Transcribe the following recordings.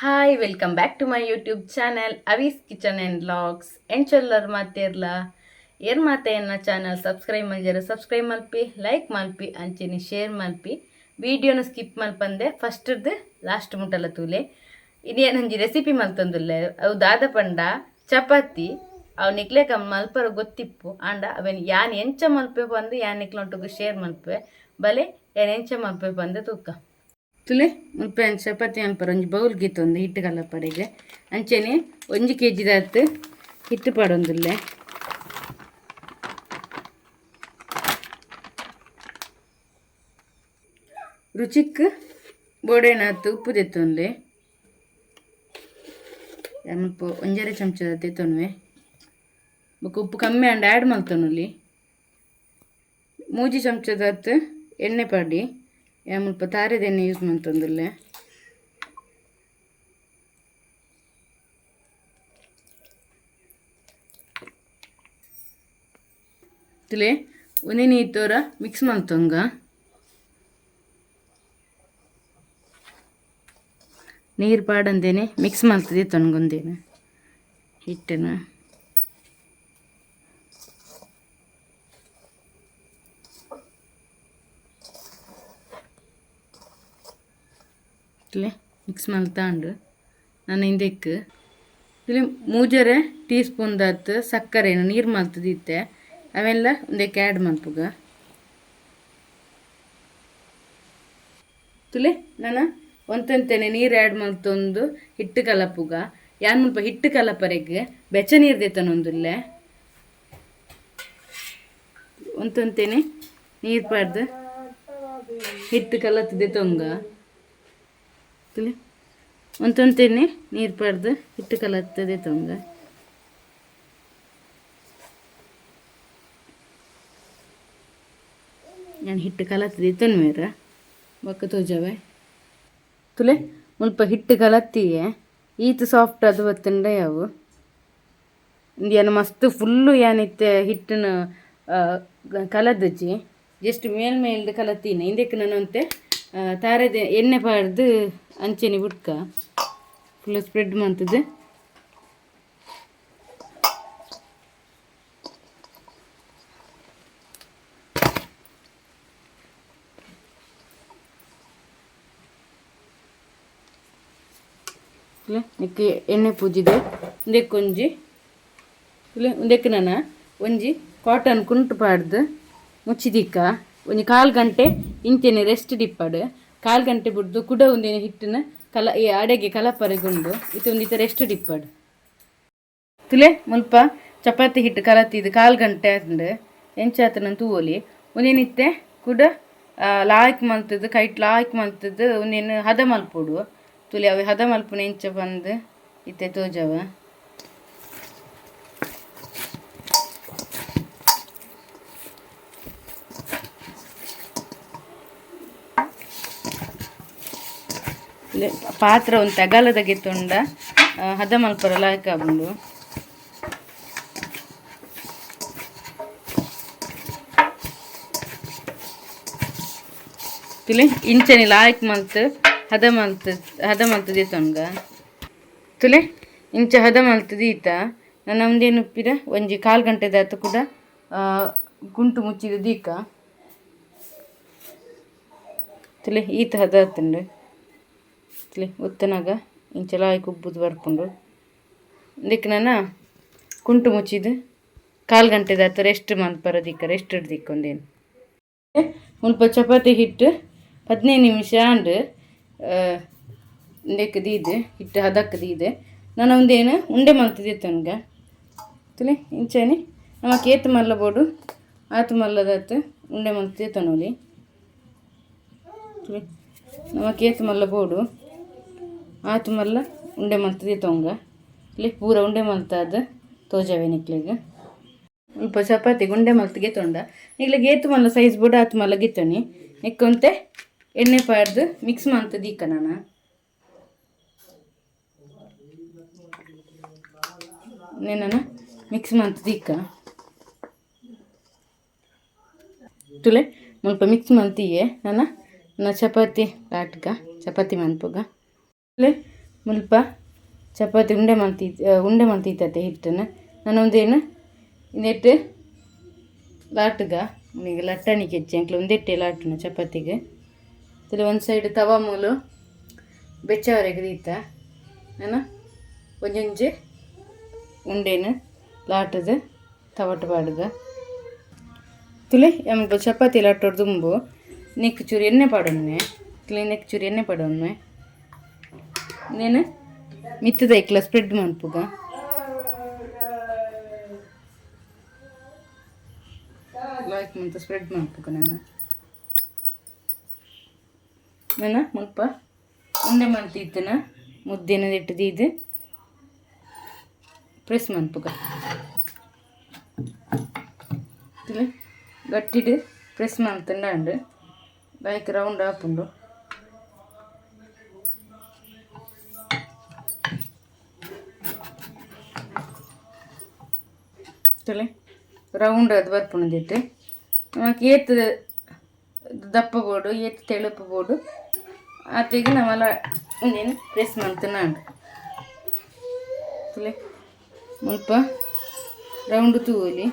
Hi welcome back to my YouTube channel Avi's kitchen and blogs ಎಂಚೆಲ್ಲರ್ ಮಾತೇರ್ಲ ಏರ್ ಮಾತೆಯನ್ನ channel subscribe ಮಾಡಿದ್ರೆ subscribe ಮಲ್ಪಿ ಲೈಕ್ ಮಲ್ಪಿ ಅಂಚೆನಿ ಶೇರ್ ಮಲ್ಪಿ ವಿಡಿಯೋನ ಸ್ಕಿಪ್ ಮಲ್ಪಂದೆ ಫಸ್ಟ್ದು ಲಾಸ್ಟ್ ಮುಟ್ಟಲ ತೂಲೆ. ಇನ್ನೇನಂಜಿ ರೆಸಿಪಿ ಮಲ್ತಂದುಲ್ಲೆ ಅವು ದಾದ ಪಂಡ, ಚಪಾತಿ, ಅವು ನಿಕ್ಲೆಕ ಮಲ್ಪರ ಗೊತ್ತಿಪ್ಪು. ಆಂಡ ಅವನ್ ಯಾನ್ ಎಂಚ ಮಲ್ಪೆ ಬಂದು, ಯಾನ್ ನಿಕ್ಲೊಂಟು ಶೇರ್ ಮಲ್ಪೆ ಬಲೆ, ಯಾನ್ ಎಂಚ ಮಲ್ಪೆ ಬಂದು ತೂಕ. ತುಲೆ ಮುಲ್ಪ ಚಪಾತಿ ಅನ್ಪರ ಒಂಜಿ ಬೌಲ್ ಗೀತೊಂದು ಹಿಟ್ಟು ಕಲ್ಲಪ್ಪರಿಗೆ ಅಂಚೆನೆ ಒಂಜಿ ಕೆ ಜಿ ದಾತ್ ಹಿಟ್ಟು ಪಾಡೊಂದುಲ್ಲೆ ರುಚಿಕ್ ಬೋಡೆನಾತ್ ಉಪ್ಪು ತೆತ್ತೊಂದೆ ಮುಲ್ಪ ಒಂಜರೆ ಚಮಚದ ತೆತ್ತೊನ್ವೆ ಬೊಕ ಉಪ್ಪು ಕಮ್ಮಿ ಆಂಡ್ ಆ್ಯಡ್ ಮಲ್ತೊನುಲ್ಲಿ ಮೂಜಿ ಚಮಚದತ್ ಎಣ್ಣೆ ಪಡಿ. ಯಾ ಮುಲ್ಪ ತಾರೆದ ಎಣ್ಣೆ ಯೂಸ್ ಮಂತೊಂದುಲ್ಲೆ ತಿಲೆ ಉನಿ ನೀತೋರ ಮಿಕ್ಸ್ ಮಂತೊಂಗ ನೀರು ಪಾಡಂದೇನೆ ಮಿಕ್ಸ್ ಮಾಡ್ತದೆ ತೊನ್ಗೊಂದೇನೆ ಹಿಟ್ಟನ್ನು ಮಿಕ್ಸ್ ಮಲ್ತಾಂಡು ನಾನು ಹಿಂದಕ್ಕೆ ಇಲ್ಲಿ ಮೂಜರೆ ಟೀ ಸ್ಪೂನ್ ದಾತು ಸಕ್ಕರೆನ ನೀರು ಮಲ್ತದಿತ್ತೆ ಅವೆಲ್ಲ ಒಂದಕ್ಕೆ ಆ್ಯಡ್ ಮಲ್ಪುಗ ತುಲೆ, ನಾನು ಒಂತಂತೇನೆ ನೀರು ಆ್ಯಡ್ ಮಲ್ತೊಂದು ಹಿಟ್ಟು ಕಲಪುಗ. ಯಾನ್ ಮುಲ್ಪ ಹಿಟ್ಟು ಕಲಪರೆಗೆ ಬೆಚ್ಚ ನೀರು ದೇತನೊಂದುಲ್ಲೆ ಒಂತಂತೇನೆ ನೀರು ಪಾಡ್ದು ಹಿಟ್ಟು ಕಲತ್ತದೆ ತೊಂಗ ತುಲಿ ನೀರ್ ನೀರು ಪಡೆದು, ಹಿಟ್ಟು ಕಲತ್ತದೆ ತೊಂಗ ನಾನು ಹಿಟ್ಟು ಕಲತ್ತದೆ ತೊನ್ಮೇರ ಬೊಕ್ಕ ತೋಜವೆ ತುಲೆ, ಮುಲ್ಪ ಹಿಟ್ಟು ಕಲತ್ತಿಗೆ ಈತ್ ಸಾಫ್ಟ್ ಅದು ಬತ್ತಂಡ ಯಾವು ಏನು ಮಸ್ತ್ ಫುಲ್ಲು ಏನಿತ್ತೆ ಹಿಟ್ಟನ್ನು ಕಲದಜ್ಜಿ ಜಸ್ಟ್ ಮೇಲ್ಮೇಲ್ದು ಕಲತ್ತೀನಿ ಹಿಂದಕ್ಕೆ ನಾನು ಅಂತೆ ತಾರದ ಎಣ್ಣೆ ಪಾಡ್ದು ಅಂಚೆನಿ ಬುಡ್ಕ ಫುಲ್ ಸ್ಪ್ರೆಡ್ ಮಾಡ್ತದೆ. ನಿಕ್ಕೆ ಎಣ್ಣೆ ಪೂಜಿದೆ. ಉಂದೆಕ್ ಒಂಜಿ. ಇಲ್ಲ ನಾನು? ಒಂಜಿ ಕಾಟನ್ ಕುಂಟು ಪಾಡ್ದು ಮುಚ್ಚಿದಿಕ್ಕ ಒಂಜಿ ಕಾಲು ಗಂಟೆ ಇಂತೇನೆ ರೆಸ್ಟ್ ಡಿಪ್ಪಡ್ ಕಾಲು ಗಂಟೆ ಬಿಡ್ದು ಕುಡ ಒಂದಿನ ಹಿಟ್ಟಿನ ಕಲ, ಈ ಅಡೆಗೆ ಕಲಪರೆಗುಂಡು ಇದು ಒಂದಿತ ರೆಸ್ಟ್ ಡಿಪ್ಪಡ್ ತುಲೆ, ಮುಲ್ಪ ಚಪಾತಿ ಹಿಟ್ಟು ಕಲತ್ತಿದ ಕಾಲು ಗಂಟೆ ಅಂದು ಎಂಚಾತನ ತೂವಲಿ. ಒಂದೇನಿತ್ತೆ ಕುಡ ಲಾಯ್ಕ್ ಮಲ್ತದ್ದು, ಕೈಟ್ ಲಾಯ್ಕ್ ಮಲ್ತದ್ದು, ಒಂದೇನು ಹದ ಮಲ್ಪುಡು. ತುಲೆ, ಅವು ಹದ ಮಲ್ಪುನ ಎಂಚ ಬಂದು ಇತ್ತೆ ತೋಜವ. ಪಾತ್ರ ಒಂದು ತಗಲದಾಗೆ ತೊಂಡ ಹದ ಮಲ್ಪರ ಲಾಯ್ಕ ಬಂದು ತುಲೆ, ಇಂಚನಿ ಲಾಯ್ಕ್ ಹದ ಮಲ್ತ್, ಹದ ಮಲ್ತದೆ ತೊಂಗ ತುಲೆ, ಇಂಚ ಹದ ಮಲ್ತದೆ ಈತ. ನನ್ನ ಒಂದೇನು ಉಪ್ಪಿರ ಒಂಜಿ ಕಾಲು ಗಂಟೆ ದಾತ ಕೂಡ ಗುಂಟು ಮುಚ್ಚಿದ ದೀಕ ತುಲೆ, ಈತ ಹದ ಆತಂಡು ಉತ್ತನಾಗ ಇಂಚೆಲ್ಲ ಲಾಯ್ಕ್ ಉಬ್ಬುದು ಬರ್ಪುಂಡು. ಅದಕ್ಕೆ ನಾನು ಕುಂಟು ಮುಚ್ಚಿದ್ದು ಕಾಲು ಗಂಟೆದ ದಾತ ರೆಸ್ಟ್ ಮಲ್ಪರ ದಿಕ್ಕ ರೆಸ್ಟ್ ಹಿಡ್ದಿಕ್ಕೊಂಡೇನು. ಮುಲ್ಪ ಚಪಾತಿ ಹಿಟ್ಟು ಹದಿನೈದು ನಿಮಿಷ ಅಂಡು ಇಂದಕ್ಕೆ ದೀದೆ, ಹಿಟ್ಟು ಹದಕ್ಕೆ ದೀದೆ. ನಾನು ಒಂದೇನು, ಉಂಡೆ ಮಲ್ತಿದ್ದೆ ತನಗೆ. ತುಲಿ, ಇಂಚೇನಿ. ಮಲ್ಲ ಬೋಡು, ಆತು ಮಲ್ಲದತ್ತು ಉಂಡೆ ಮಲ್ತಿದ್ದೆ ತನೋಲಿ. ತುಲಿ ಕೇತ್ ಮಲ್ಲ ಆತು ಮಲ್ಲ, ಉಂಡೆ ಮಲ್ತದೆ ತೊಂಗ. ಇಲ್ಲಿ ಪೂರ ಉಂಡೆ ಮಲ್ತಾದ ತೋಜಾವೆ ನಿಕ್ಲಿಗೆ. ಸ್ವಲ್ಪ ಚಪಾತಿ ಉಂಡೆ ಮಲ್ತಿಗೆ ತೊಂಡ. ಈಗಲೇ ಗೇತು ಮಲ್ಲ ಸೈಜ್ ಬುಡ ಆತು ಗಿತ್ತನಿ. ನಿಕ್ಕೊಂತೆ ಎಣ್ಣೆ ಪಾಡ್ದು ಮಿಕ್ಸ್ ಮಾಡ್ತದೆ ಈಕ ನಾನು. ನಾನು ಮಿಕ್ಸ್ ಮಾಡ್ತದೆ ಈಕ ತುಲೆ, ಮುಲ್ಪ ಮಿಕ್ಸ್ ಮಾಡ್ತೀಯೇ ನಾನು, ನಾ ಚಪಾತಿ ಲಾಟ್ಗ ಚಪಾತಿ ಮನ್ಪುಗ ಮುಲ್ಪ. ಚಪಾತಿ ಉಂಡೆ ಮಾಡ್ತಿ ಉಂಡೆ ಮಾಡ್ತಿತ್ತತೆ ಹಿಟ್ಟನ್ನು. ನಾನು ಒಂದೇನು ಲಾಟ್ಗ, ಈಗ ಲಟ್ಟಣಿಗೆ ಹೆಚ್ಚಿ ಅಂಕ್ಲ, ಒಂದೆಟ್ಟೆ ಲಾಟುನ ಚಪಾತಿಗೆ. ಇಲ್ಲಿ ಒಂದು ಸೈಡ್ ತವಾ ಮೂಲು, ಬೆಚ್ಚವರೆಗೆ ದೀತ ನಾನು ಒಂಜೊಂಜಿ ಉಂಡೆನು ಲಾಟದ, ತವಟ ಪಾಡುಗ. ತುಲೆ ಚಪಾತಿ ಲಾಟೋಡು ದುಂಬು. ನೆಕ್ ಚೂರು ಎಣ್ಣೆ ಪಾಡೊಮ್ಮೆ ತುಲೆ ನೆಕ್ ಚೂರು ಎಣ್ಣೆ ಪಾಡೊನ್ನೆ నేను మిత్తద ఇట్లా స్ప్రెడ్ మనుపుగా ಲೈಕ್ ಮುಂತ ಸ್ಪ್ರೆಡ್ ಮಾಡ್ಬೇಕು ನಾನು. ನಾನು, ಮುಲ್ಪ. ಉಂಡೆ ಮಾಡ್ತಿದ್ದನ ಮುದ್ದೆನ ಇಟ್ಟದಿ ಇದು. ಪ್ರೆಸ್ ಮಾಡ್ಬೇಕು ಗಟ್ಟಿಡು ಪ್ರೆಸ್ ಮಾಡ್ತಂಡು ಲೈಕ್ ರೌಂಡ್ ಹಾಕೊಂಡು. ಅಷ್ಟೇ ರೌಂಡ್ ಅದು ಬರ್ಪುಣದಿಟ್ಟು ಏತ್ ದಪ್ಪ ಬೋಡು ಏತ್ ತೆಳುಪು ಬೋಡು ಆತೆಗೆ ನಾವೆಲ್ಲ ಒಂದೇನು ಪ್ರೆಸ್ ಮಾಡ್ತೀನಿ ತುಲೆ ಮುಲ್ಪ ರೌಂಡ್ ತೂಲಿ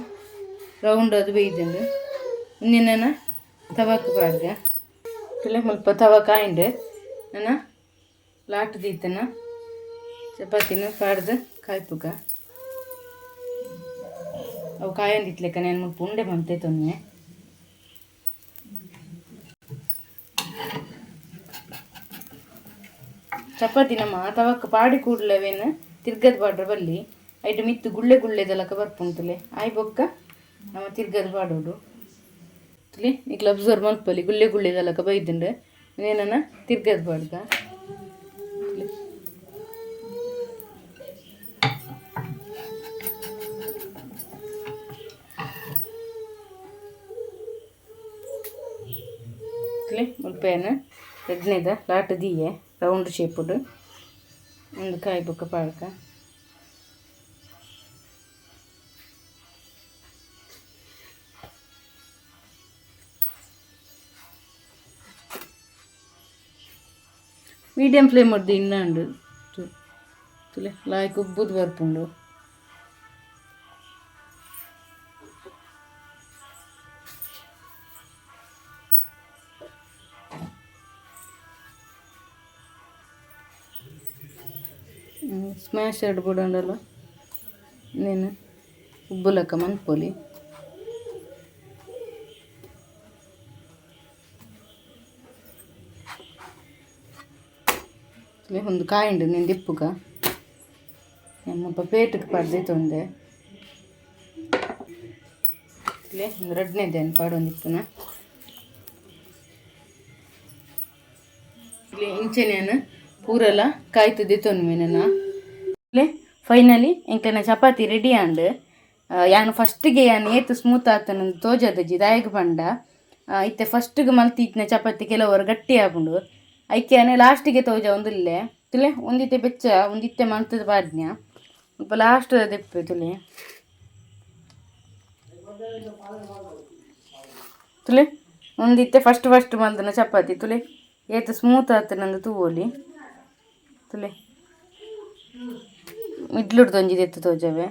ರೌಂಡ್ ಅದು ಬೇಯ್ದಂಡು ಒಂದಿನ ತವಾಕ್ ಬಾರ್ದ ತುಲೆ ಮುಲ್ಪ ತವ ಕಾಯಿಂಡು ನಾನು ಲಾಟ್ ದೀತನ ಚಪಾತಿನ ಪಾಡ್ದು ಕಾಯ್ಪುಗ ಅವು ಕಾಯೊಂದಿತ್ಲೆಕ್ಕ ನಾನು ಮುಟ್ಟು ಪುಂಡೆ ಬಂತೆ ತೊನ್ನೆ ಚಪಾತಿ ನಮ್ಮ ತವಕ್ಕ ಪಾಡಿ ಕೂಡ್ಲವೇನು? ತಿರ್ಗದ ಪಾಡ್ರ ಬಲ್ಲಿ. ಐಟು ಮಿತ್ತು ಗುಳ್ಳೆ ಗುಳ್ಳೆದಲಕ ಬರ್ಪುಂತಲೆ ಆಯ್ ಬೊಕ್ಕ, ನಮ್ಮ ತಿರ್ಗದ ಪಾಡೋಡು ತುಲಿ ಈಗ ಅಬ್ಸರ್ವ್ ಮಲ್ಪಲ್ಲಿ ಗುಳ್ಳೆ ಗುಳ್ಳೆದಲಕ ಬೈದಂಡು ಏನನ ತಿರ್ಗದ ಪಾಡ್ಗ ಇಟ್ಲಿ ಮುಲ್ಪೇನು ಎಡ್ನೇದ ಲಾಟ್ ದೀಯೆ ರೌಂಡ್ ಶೇಪುಡು ಒಂದು ಕಾಯಿ ಬುಕ್ಕ ಪಾಡ್ಕ ಮೀಡಿಯಂ ಫ್ಲೇಮ್ ಹೊಡ್ದು ಇನ್ನಂಡು ತುಲೆ ಲಾಯ್ಕ್ ಉಬ್ಬುದು ಬರ್ಪುಂಡು స్మాష్ కూడా ఉండాలి నేను ఉబ్బు లెక్క మనుకోలి ಒಂದು ಕಾಯಿಂಡು ನೀನು ದಿಪ್ಪುಗ ನಮ್ಮಪ್ಪ ಪೇಟಕ್ಕೆ ಪಡ್ದೈತೊಂದೆ ಇಲ್ಲೇ ಒಂದು ರಡ್ನೇದೇನು ಪಾಡೊಂದು ಇಪ್ಪುನ ಇಲ್ಲಿ ಇಂಚೆನೇನು ಪೂರಲ ಕಾಯ್ತದೆ ತೊನ್ಮೆನ ಫೈನಲಿ ಎಂಕನ ಚಪಾತಿ ರೆಡಿ ಆಂಡ್ ಯಾನು ಫಸ್ಟ್ಗೆ ಯಾನು ಏತು ಸ್ಮೂತ್ ಆತನ ತೋಜದಜ್ಜಿ ದಾಯಗ ಪಂಡ ಇತ್ತೆ ಫಸ್ಟ್ಗೆ ಮಲ್ತಿದ್ನ ಚಪಾತಿ ಕೆಲವರು ಗಟ್ಟಿ ಆಪುಂಡು ಐಕೆ ಲಾಸ್ಟಿಗೆ ತೋಜ ಒಂದಿಲ್ಲೆ ತುಲೆ, ಒಂದಿತ್ತೆ ಬೆಚ್ಚ, ಒಂದಿತ್ತೆ ಮಲ್ತದ ಪಾಜ್ಞ ಸ್ವಲ್ಪ ಲಾಸ್ಟ್ ದೆಪ್ಪೆ ತುಲೆ. ತುಲೆ, ಒಂದಿತ್ತೆ ಫಸ್ಟ್ ಫಸ್ಟ್ ಮಲ್ದನ ಚಪಾತಿ ತುಲೆ. ಏತು ಸ್ಮೂತ್ ಆತನಂದು ತೂವೋಲಿ. ತುಲೆ. ಮಿಡ್ಲುಡ್ದು ಒಂಜಿದು ಎತ್ತು ತೋಜವೆ.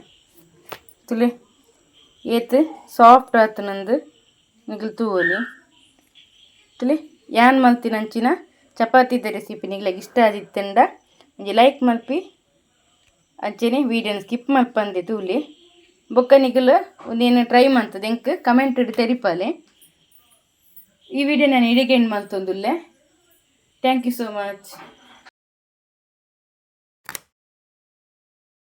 ತುಲೆ, ಏತ್ ಸಾಫ್ಟ್ ಆತು ನಂದು ನಿಗ್ಲು ತೂವಲಿ ತುಲೆ, ಯಾನ್ ಮಲ್ತಿನಂಚಿನ ಚಪಾತಿದ ರೆಸಿಪಿ ನಿಗ್ಲಾಗ ಇಷ್ಟ ಆದಿತ್ತೆಂಡ ಒಂಜಿ ಲೈಕ್ ಮಲ್ಪಿ. ಅಂಚೆನೆ ವೀಡಿಯೋನ ಸ್ಕಿಪ್ ಮಲ್ಪಂದೆ ತೂಲಿ. ಬೊಕ್ಕ ನಿಗಲು ಒಂದೇನು ಟ್ರೈ ಮಾಡ್ತದೆ ಎಂಕ್ ಕಮೆಂಟ್ ಇಡಿ ತೆರಿಪಾಲೆ. ಈ ವಿಡಿಯೋ ನಾನು ಇಡಿಗೆ ಮಲ್ತೊಂದುಲ್ಲೆ. Thank you so much